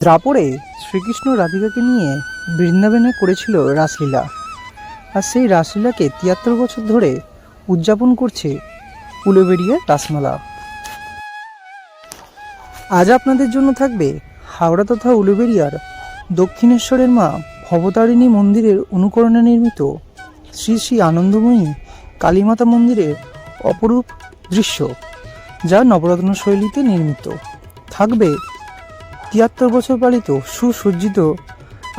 দ্রাপরে শ্রীকৃষ্ণ রাধিকাকে নিয়ে বৃন্দাবনে করেছিল রাসলীলা। আর সেই রাসলীলাকে তিয়াত্তর বছর ধরে উদযাপন করছে উলুবেড়িয়া রাসমেলা আজ আপনাদের জন্য থাকবে হাওড়া তথা উলুবেড়িয়ার দক্ষিণেশ্বরের মা ভবতারিণী মন্দিরের অনুকরণে নির্মিত শ্রী শ্রী আনন্দময়ী কালীমাতা মন্দিরের অপরূপ দৃশ্য, যা নবরত্ন শৈলীতে নির্মিত। থাকবে তিয়াত্তর বছর পালিত সুসজ্জিত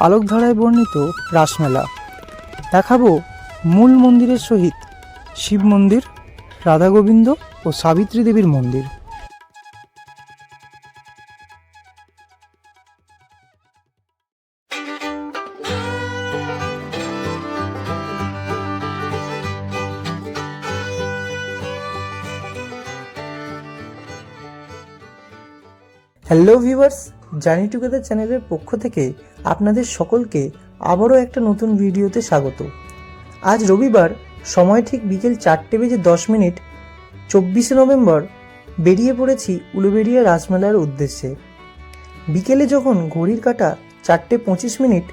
আলোকধারায় বর্ণিত রাসমেলা। দেখাবো মূল মন্দিরের সহিত শিব মন্দির রাধা গোবিন্দ ও সাবিত্রী দেবীর মন্দির। হ্যালো ভিউয়ার্স জার্নি টুগেদার চ্যানেলের পক্ষ থেকে আপনাদের সকলকে আবারও একটা নতুন ভিডিওতে স্বাগত। আজ রবিবার, সময় ঠিক বিকেল চারটে বেজে দশ মিনিট, চব্বিশে নভেম্বর, বেরিয়ে পড়েছি উলুবেড়িয়া রাসমেলার উদ্দেশ্যে। বিকেলে যখন ঘড়ির কাটা চারটে পঁচিশ মিনিট,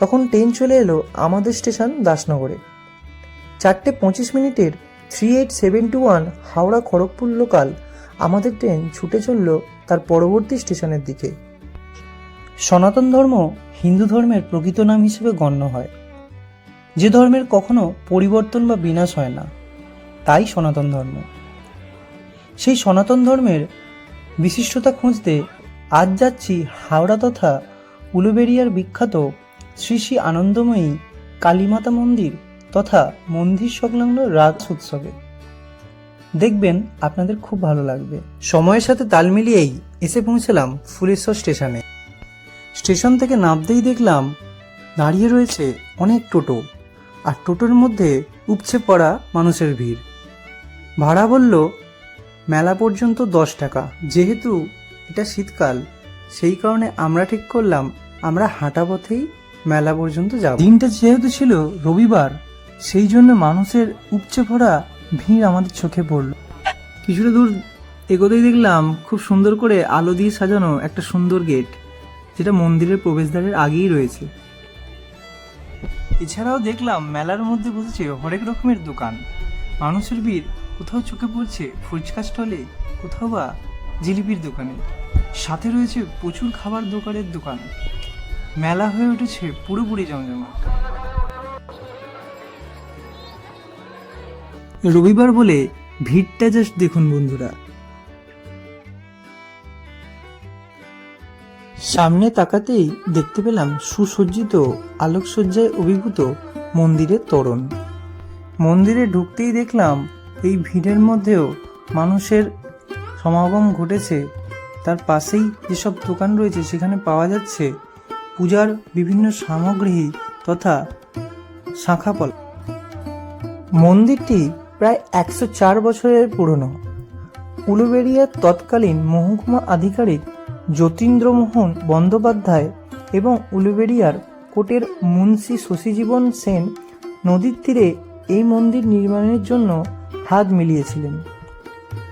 তখন ট্রেন চলে এলো আমাদের স্টেশন দাসনগরে। চারটে পঁচিশ মিনিটের three eight seven two one Howrah Kharagpur local আমাদের ট্রেন ছুটে চলল তার পরবর্তী স্টেশনের দিকে। সনাতন ধর্ম হিন্দু ধর্মের প্রকৃত নাম হিসেবে গণ্য হয়। যে ধর্মের কখনো পরিবর্তন বা বিনাশ হয় না, তাই সনাতন ধর্ম। সেই সনাতন ধর্মের বিশিষ্টতা খুঁজতে আজ যাচ্ছি হাওড়া তথা উলুবেড়িয়ার বিখ্যাত শ্রী শ্রী আনন্দময়ী কালীমাতা মন্দির তথা মন্দির সংলগ্ন রাজ উৎসবে। দেখবেন আপনাদের খুব ভালো লাগবে। সময়ের সাথে তাল মিলিয়েই এসে পৌঁছলাম ফুলেশ্বর স্টেশনে। স্টেশন থেকে নামতেই দেখলাম দাঁড়িয়ে রয়েছে অনেক টোটো, আর টোটোর মধ্যে উপচে পড়া মানুষের ভিড়। ভাড়া বলল, মেলা পর্যন্ত দশ টাকা, যেহেতু এটা শীতকাল, সেই কারণে আমরা ঠিক করলাম, আমরা হাঁটা পথেই মেলা পর্যন্ত যাব। দিনটা যেহেতু ছিল রবিবার, সেই জন্য মানুষের উপচে পড়া ভিড় আমাদের চোখে পড়ল। কিছুটা দূর এগোতেই দেখলাম খুব সুন্দর করে আলো দিয়ে সাজানো একটা সুন্দর গেট। যেটা মন্দিরের প্রবেশদ্বারের আগেই রয়েছে। এছাড়াও দেখলাম মেলার মধ্যে বসেছে হরেক রকমের দোকান। মানুষের ভিড়, কোথাও চোখে পড়ছে ফুচকা স্টলে, কোথাও বা জিলিপির দোকানে। সাথে রয়েছে প্রচুর খাবার দোকানের দোকান। মেলা হয়ে উঠেছে পুরোপুরি জমজমাট। রবিবার বলে ভিড়টা জাস্ট দেখুন বন্ধুরা। সামনে তাকাতেই দেখতে পেলাম সুসজ্জিত, আলোকসজ্জায় অভিভূত মন্দিরের তোরণ। মন্দিরে ঢুকতেই দেখলাম এই ভিড়ের মধ্যেও মানুষের সমাগম ঘটেছে। তার পাশেই যেসব দোকান রয়েছে, সেখানে পাওয়া যাচ্ছে পূজার বিভিন্ন সামগ্রী তথা শাঁখাপল মন্দিরটি প্রায় একশো চার বছরের পুরনো। উলুবেড়িয়ার তৎকালীন মহকুমা আধিকারিক যতীন্দ্রমোহন বন্দ্যোপাধ্যায় এবং উলুবেড়িয়ার কোটের মুন্সি শশীজীবন সেন নদীর তীরে এই মন্দির নির্মাণের জন্য হাত মিলিয়েছিলেন।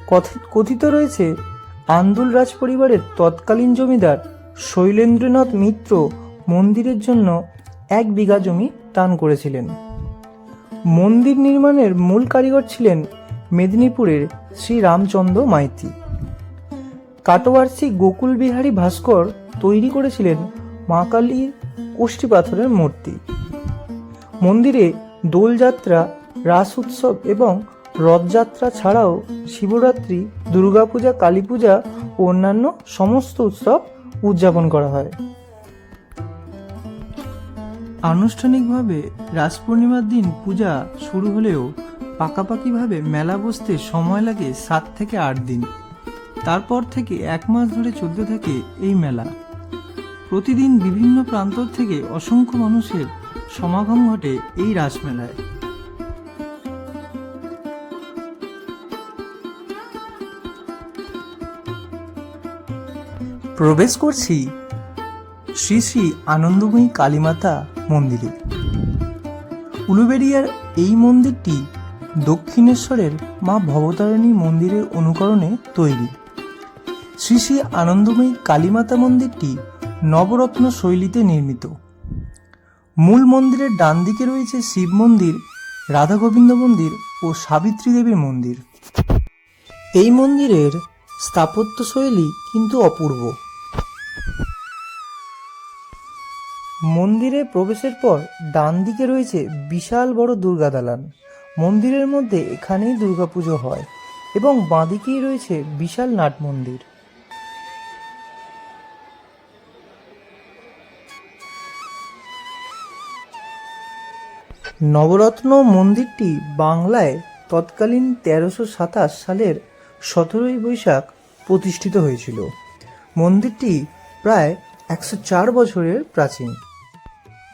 কথি- কথিত রয়েছে, আন্দুল রাজ পরিবারের তৎকালীন জমিদার শৈলেন্দ্রনাথ মিত্র মন্দিরের জন্য এক বিঘা জমি দান করেছিলেন। মন্দির নির্মাণের মূল কারিগর ছিলেন মেদিনীপুরের শ্রী রামচন্দ্র মাইতি। কাটোয়ার্সি গোকুল বিহারী ভাস্কর তৈরি করেছিলেন মা কালীর কোষ্ঠী পাথরের মূর্তি। মন্দিরে দোলযাত্রা, রাস উৎসব এবং রথযাত্রা ছাড়াও শিবরাত্রি, দুর্গাপূজা কালী পূজা ও অন্যান্য সমস্ত উৎসব উদযাপন করা হয়। আনুষ্ঠানিকভাবে রাস পূর্ণিমার দিন পূজা শুরু হলেও পাকাপাকিভাবে মেলা বসতে সময় লাগে সাত থেকে আট দিন। তারপর থেকে এক মাস ধরে চলতে থাকে এই মেলা। প্রতিদিন বিভিন্ন প্রান্ত থেকে অসংখ্য মানুষের সমাগম ঘটে এই রাসমেলায়। প্রবেশ করছি শ্রী শ্রী আনন্দময়ী কালীমাতা মন্দিরে। উলুবেড়িয়ার এই মন্দিরটি দক্ষিণেশ্বরের মা ভবতারিণী মন্দিরের অনুকরণে তৈরি। শ্রী শ্রী আনন্দময়ী কালীমাতা মন্দিরটি নবরত্ন শৈলীতে নির্মিত। মূল মন্দিরের ডান দিকে রয়েছে শিব মন্দির, রাধা গোবিন্দ মন্দির ও সাবিত্রী দেবীর মন্দির। এই মন্দিরের স্থাপত্য শৈলী কিন্তু অপূর্ব। মন্দিরে প্রবেশের পর ডান দিকে রয়েছে বিশাল বড় দুর্গা দালান। মন্দিরের মধ্যে এখানেই দুর্গাপুজো হয় এবং বাঁদিকেই রয়েছে বিশাল নাট মন্দির। নবরত্ন মন্দিরটি বাংলায় তৎকালীন তেরোশো সাতাশ সালের সতেরোই বৈশাখ প্রতিষ্ঠিত হয়েছিল। মন্দিরটি প্রায় একশো চার বছরের প্রাচীন।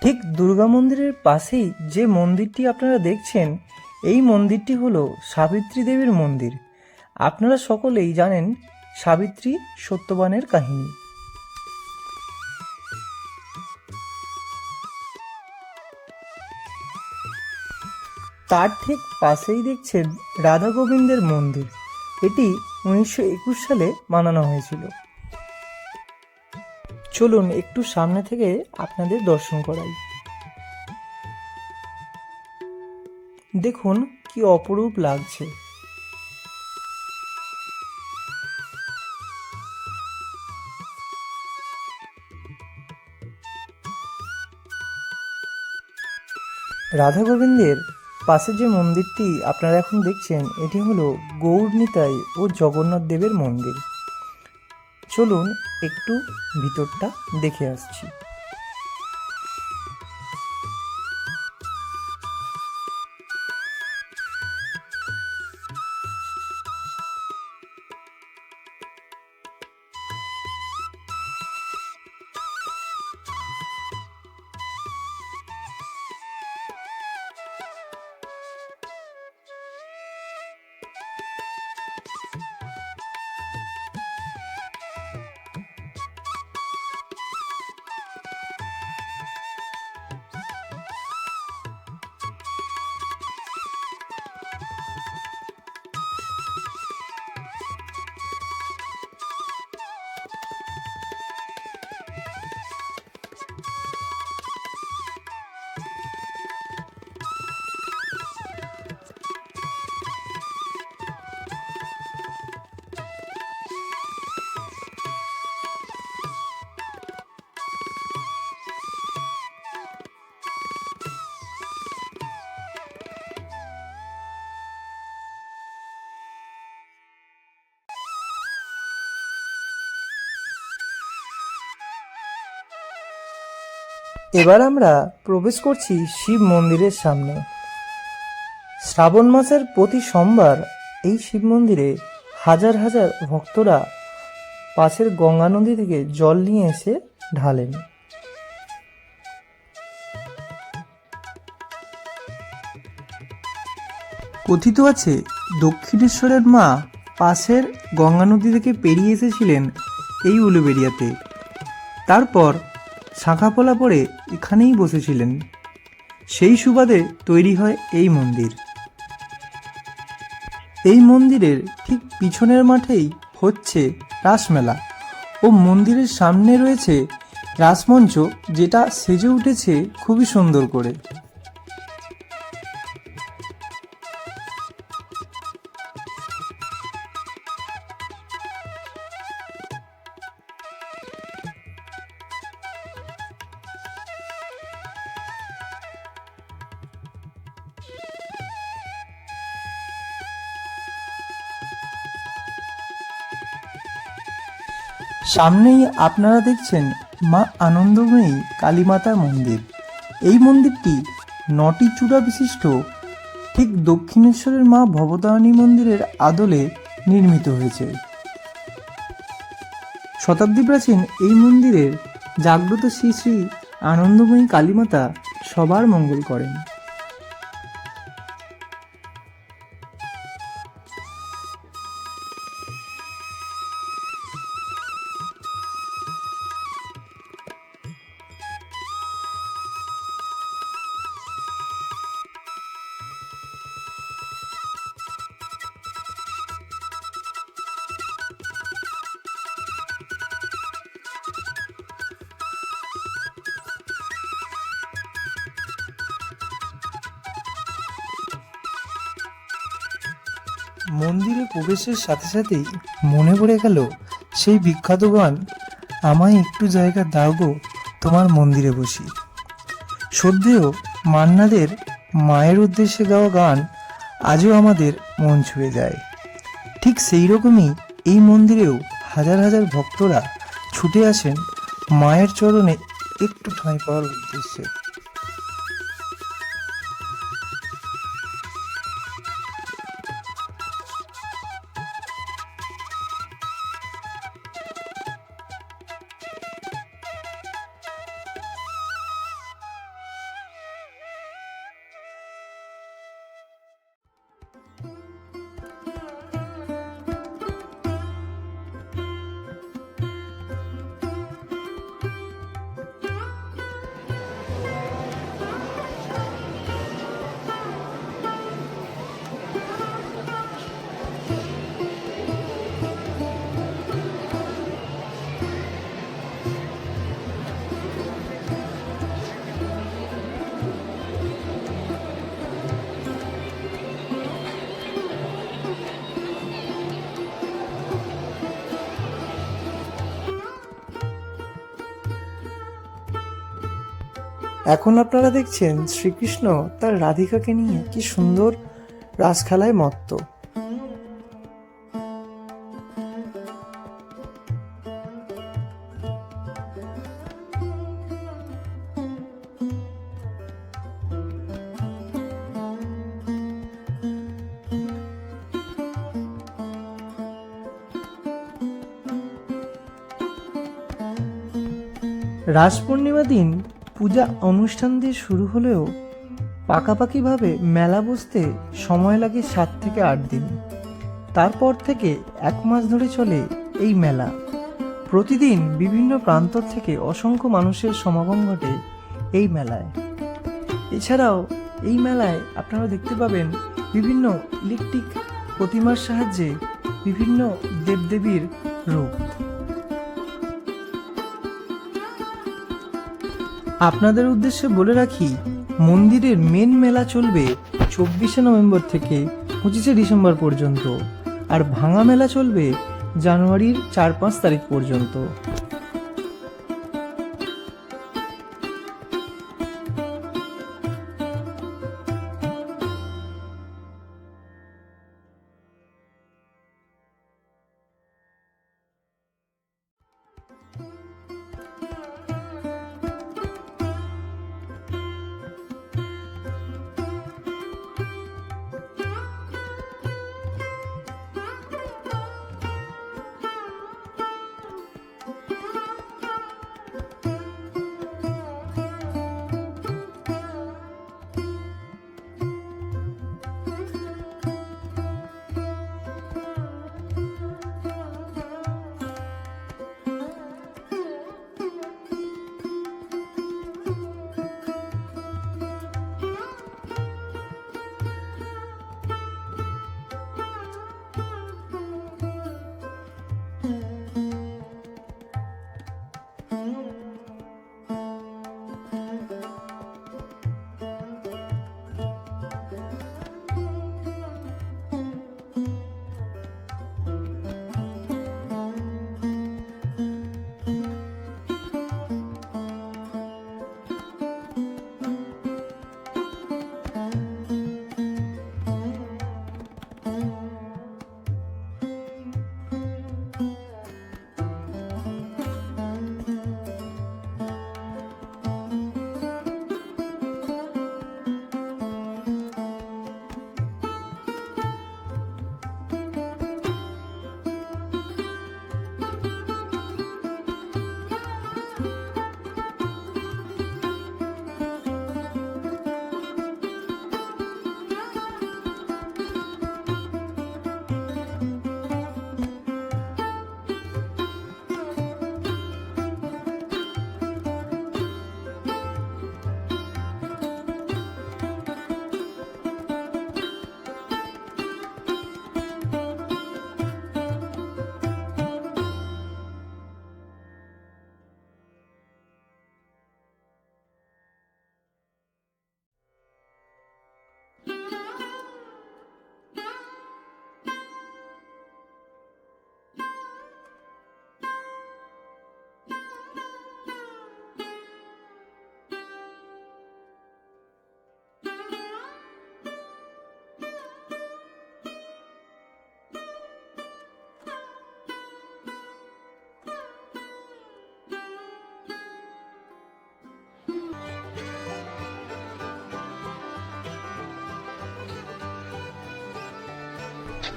ঠিক দুর্গা মন্দিরের পাশেই যে মন্দিরটি আপনারা দেখছেন, এই মন্দিরটি হলো সাবিত্রী দেবীর মন্দির। আপনারা সকলেই জানেন সাবিত্রী সত্যবানের কাহিনী। তার ঠিক পাশেই দেখছেন রাধা গোবিন্দের মন্দির। এটি উনিশশো একুশ সালে বানানো হয়েছিল। চলুন একটু সামনে থেকে আপনাদের দর্শন করাই। দেখুন কি অপরূপ লাগছে। রাধা গোবিন্দের পাশে যে মন্দিরটি আপনারা এখন দেখছেন, এটি হলো গৌরনিতাই ও জগন্নাথ দেবের মন্দির। চলুন একটু ভিতরটা দেখে আসছি। এবার আমরা প্রবেশ করছি শিব মন্দিরের সামনে। শ্রাবণ মাসের প্রতি সোমবার এই শিব মন্দিরে হাজার হাজার ভক্তরা পাশের গঙ্গা নদী থেকে জল নিয়ে এসে ঢালেন। কথিত আছে, দক্ষিণেশ্বরের মা পাশের গঙ্গা নদী থেকে পেরিয়ে এসেছিলেন এই উলুবেড়িয়াতে। তারপর শাঁখাপলা পরে এখানেই বসেছিলেন। সেই সুবাদে তৈরি হয় এই মন্দির। এই মন্দিরের ঠিক পিছনের মাঠেই হচ্ছে রাসমেলা ও মন্দিরের সামনে রয়েছে রাসমঞ্চ যেটা সেজে উঠেছে খুবই সুন্দর করে। সামনেই আপনারা দেখছেন মা আনন্দময়ী কালীমাতার মন্দির। এই মন্দিরটি নটি চূড়া বিশিষ্ট। ঠিক দক্ষিণেশ্বরের মা ভবতারিণী মন্দিরের আদলে নির্মিত হয়েছে। শতাব্দী প্রাচীন এই মন্দিরের জাগ্রত শ্রী শ্রী আনন্দময়ী কালীমাতা সবার মঙ্গল করেন। মন্দিরে প্রবেশের সাথে সাথেই মনে পড়ে গেল সেই বিখ্যাত গান, আমায় একটু জায়গা দাও গো, তোমার মন্দিরে বসি। সদ্যেও মান্নাদের মায়ের উদ্দেশ্যে গাওয়া গান আজও আমাদের মন ছুঁয়ে যায়। ঠিক সেই রকমই এই মন্দিরেও হাজার হাজার ভক্তরা ছুটে আসেন মায়ের চরণে একটু ঠাঁই পাওয়ার উদ্দেশ্যে। এখন আপনারা দেখছেন শ্রীকৃষ্ণ তার রাধিকাকে নিয়ে কি সুন্দর রাসখেলায় মত্ত। রাস পূর্ণিমা দিন পূজা অনুষ্ঠান দিয়ে শুরু হলেও পাকাপাকিভাবে মেলা বসতে সময় লাগে সাত থেকে আট দিন। তারপর থেকে এক মাস ধরে চলে এই মেলা। প্রতিদিন বিভিন্ন প্রান্ত থেকে অসংখ্য মানুষের সমাগম ঘটে এই মেলায়। এছাড়াও এই মেলায় আপনারা দেখতে পাবেন বিভিন্ন ইলেকট্রিক প্রতিমার সাহায্যে বিভিন্ন দেবদেবীর রূপ। আপনাদের উদ্দেশ্যে বলে রাখি, মন্দিরের মেন মেলা চলবে চব্বিশে নভেম্বর থেকে পঁচিশে ডিসেম্বর পর্যন্ত। আর ভাঙা মেলা চলবে জানুয়ারির চার পাঁচ তারিখ পর্যন্ত।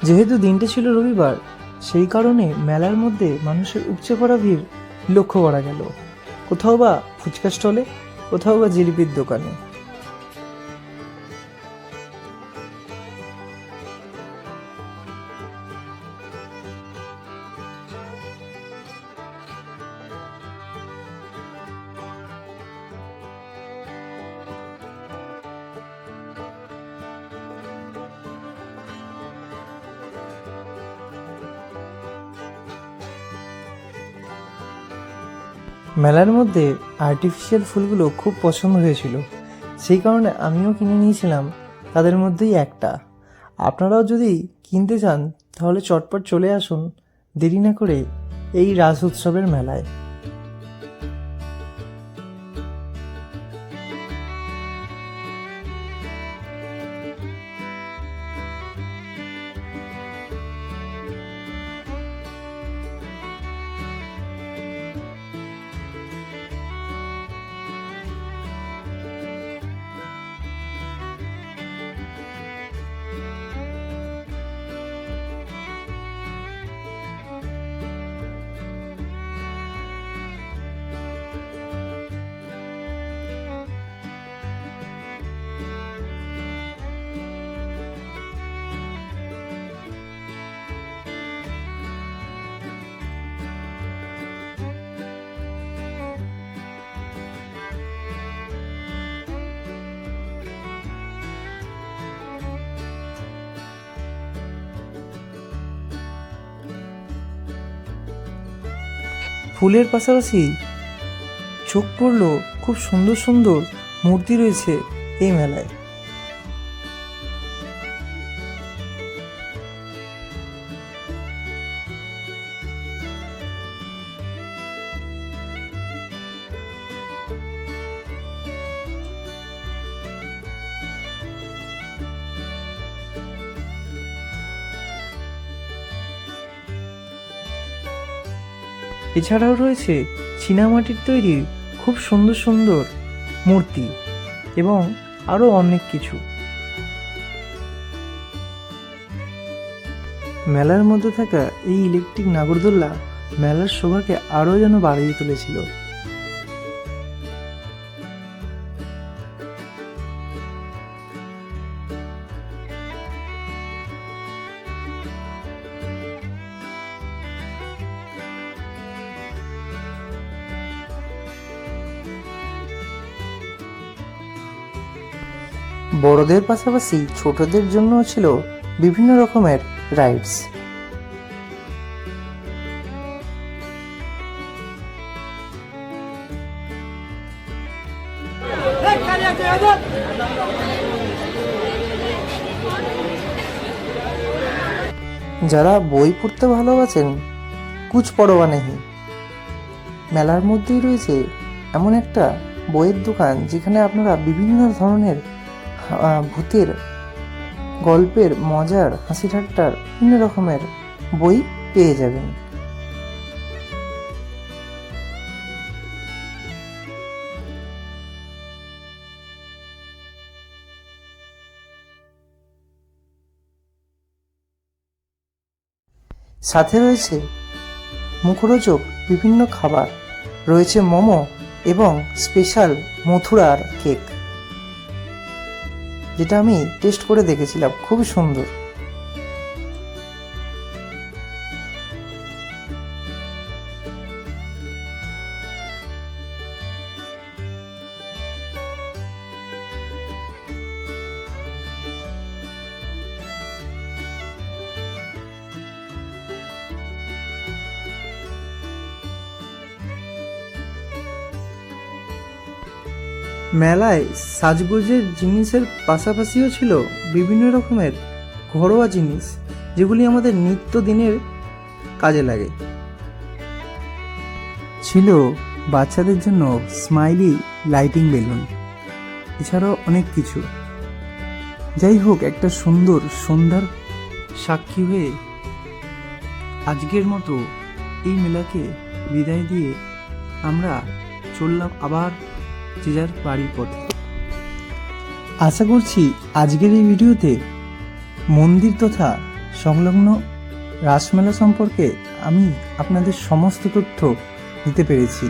যেহেতু দিনটা ছিল রবিবার, সেই কারণে মেলার মধ্যে মানুষের উপচে পড়া ভিড় লক্ষ্য করা গেল। কোথাও বা ফুচকা স্টলে, কোথাও বা জিলিপির দোকানে। মেলার মধ্যে আর্টিফিশিয়াল ফুলগুলো খুব পছন্দ হয়েছিল। সেই কারণে আমিও কিনে নিয়েছিলাম, তাদের মধ্যেই একটা। আপনারাও যদি কিনতে চান, তাহলে চটপট চলে আসুন। দেরি না করে এই রাজ উৎসবের মেলায়। ফুলের পাশাপাশি চোখ পড়ল খুব সুন্দর সুন্দর মূর্তি রয়েছে এই মেলায়। এছাড়াও রয়েছে চীনামাটির তৈরি খুব সুন্দর সুন্দর মূর্তি এবং আরও অনেক কিছু। মেলার মধ্যে থাকা এই ইলেকট্রিক নাগরদোল্লা মেলার শোভাকে আরও যেন বাড়িয়ে তুলেছিল। বড়দের পাশাপাশি ছোটদের জন্য ছিল বিভিন্ন রকমের রাইডস। যারা বই পড়তে ভালোবাসেন কুচ পরোয়া নেই। মেলার মধ্যেই রয়েছে এমন একটা বইয়ের দোকান যেখানে আপনারা বিভিন্ন ধরনের ভূতের গল্পের মজার হাসি ঠাট্টার বিভিন্ন রকমের বই পেয়ে যাবেন। সাথে রয়েছে মুখরোচক বিভিন্ন খাবার, রয়েছে মোমো এবং স্পেশাল মথুরার কেক। যেটা আমি টেস্ট করে দেখেছিলাম খুবই সুন্দর। মেলায় সাজগোজের জিনিসের পাশাপাশিও ছিল বিভিন্ন রকমের ঘরোয়া জিনিস, যেগুলি আমাদের নিত্যদিনের কাজে লাগে। ছিল বাচ্চাদের জন্য স্মাইলি লাইটিং বেলুন, এছাড়াও অনেক কিছু। যাই হোক, একটা সুন্দর সন্ধ্যার সাক্ষী হয়ে আজকের মতো এই মেলাকে বিদায় দিয়ে আমরা চললাম আবার যার বাড়ির পথে। আশা করছি আজকের এই ভিডিওতে মন্দির তথা সংলগ্ন রাসমেলা সম্পর্কে আমি আপনাদের সমস্ত তথ্য দিতে পেরেছি।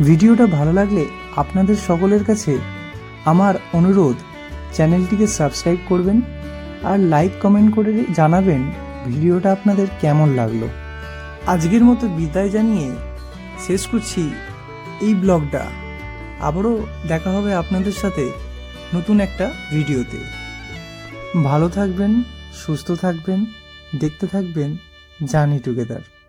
ভিডিওটা ভালো লাগলে আপনাদের সকলের কাছে আমার অনুরোধ, চ্যানেলটিকে সাবস্ক্রাইব করবেন আর লাইক, কমেন্ট করে জানাবেন ভিডিওটা আপনাদের কেমন লাগল। আজকের মতো বিদায় জানিয়ে শেষ করছি এই ব্লগটা। আবারও দেখা হবে আপনাদের সাথে নতুন একটা ভিডিওতে। ভালো থাকবেন, সুস্থ থাকবেন, দেখতে থাকবেন জানি টুগেদার।